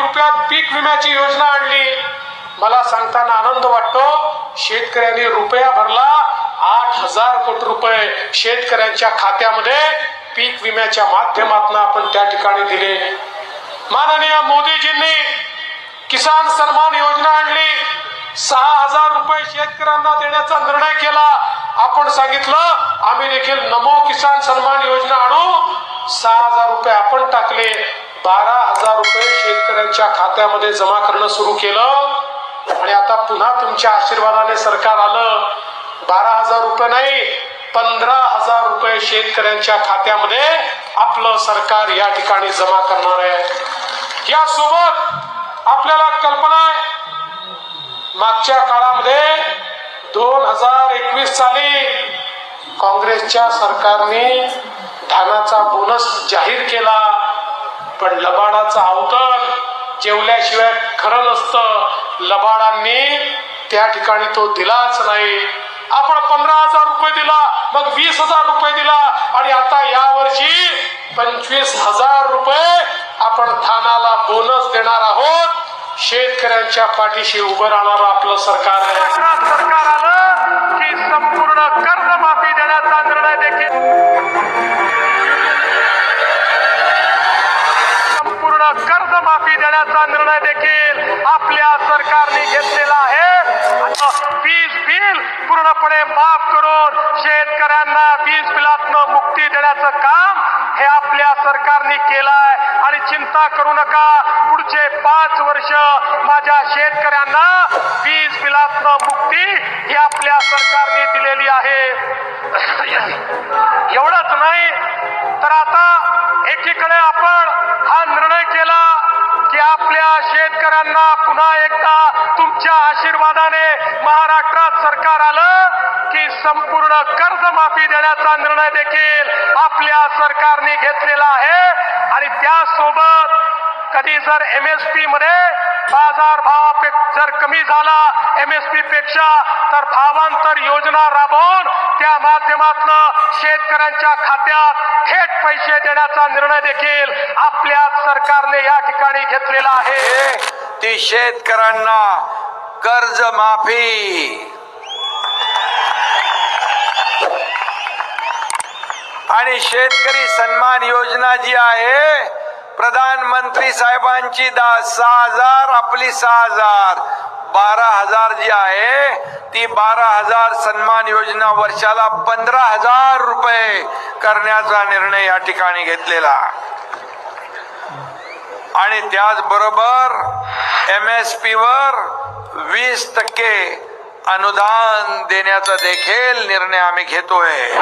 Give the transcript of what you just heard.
रुपयात पीक विम्याची योजना आणली. मला सांगताना आनंद वाटतो. शेतकऱ्यांनी रुपया भरला. आठ हजार कोटी रुपये शेतकऱ्यांच्या खात्यामध्ये पीक विम्याच्या माध्यमातून आपण त्या ठिकाणी दिले. माननीय मोदीजींनी किसान सन्मान योजना आणली. सहा हजार रुपये शेतकऱ्यांना देण्याचा निर्णय केला. आपण सांगितलं आम्ही देखील नमो किसान सन्मान योजना आणू. सहा हजार रुपये आपण टाकले. बारा हजार रुपये शेतकऱ्यांच्या खात्यामध्ये जमा करणं सुरू केलं. आणि आता पुन्हा तुमच्या आशीर्वादाने सरकार आलं. बारा हजार रुपये नाही पंधरा हजार रुपये शेतकऱ्यांच्या खात्यामध्ये आपलं सरकार या ठिकाणी जमा करणार आहे. यासोबत आपल्याला कल्पना आहे मागच्या काळामध्ये दोन हजार एकवीस साली काँग्रेसच्या सरकारने धानाचा बोनस जाहीर केला. पण लबाडाचं अवतन जेवल्याशिवाय खरं नसतं. लबाडांनी त्या ठिकाणी तो दिलाच नाही. आपण पंधरा हजार रुपये दिला मग वीस हजार रुपये दिला आणि आता या वर्षी पंचवीस हजार रुपये आपण धानाला बोनस देणार आहोत. शेतकऱ्यांच्या पाठीशी उभं राहणार आपलं सरकार. आहे सरकार आलं की संपूर्ण कर्जमाफी देण्याचा निर्णय देखील आपल्या सरकारने घेतलेला आहे. वीज बिल पूर्णपणे माफ करून शेतकऱ्यांना वीज बिलातनं मुक्ती देण्याचं काम हे आपल्या सरकारने केलंय. आणि चिंता करू नका पुढचे पाच वर्ष माझ्या शेतकऱ्यांना वीज बिलातनं मुक्ती ही आपल्या सरकारने दिलेली आहे. एवढंच नाही तर आता एकीकडे आपण त्यांना पुन्हा एकदा तुमच्या आशीर्वादाने महाराष्ट्रात सरकार आलं की संपूर्ण कर्जमाफी देण्याचा निर्णय देखील आपल्या सरकारने घेतलेला आहे. आणि त्यासोबत कधी जर एम एस पी मध्ये बाजार भाव जर कमी झाला एम एस पी पेक्षा तर भावांतर योजना राबवून त्या माध्यमातून शेतकऱ्यांच्या खात्यात थेट पैसे देण्याचा निर्णय देखील आपल्या सरकारने या ठिकाणी घेतलेला आहे. ती शेतकऱ्यांना कर्ज माफी. आणि शेतकरी सन्मान योजना जी आहे प्रधानमंत्री साहेबांची दहा सहा हजार आपली सहा हजार बारा हजार जी आहे ती बारा हजार सन्मान योजना वर्षाला पंधरा हजार रुपये करण्याचा निर्णय या ठिकाणी घेतलेला. आणि त्याचबरोबर एम एस पी वर वीस टक्के अनुदान देण्याचा देखील निर्णय आम्ही घेतोय.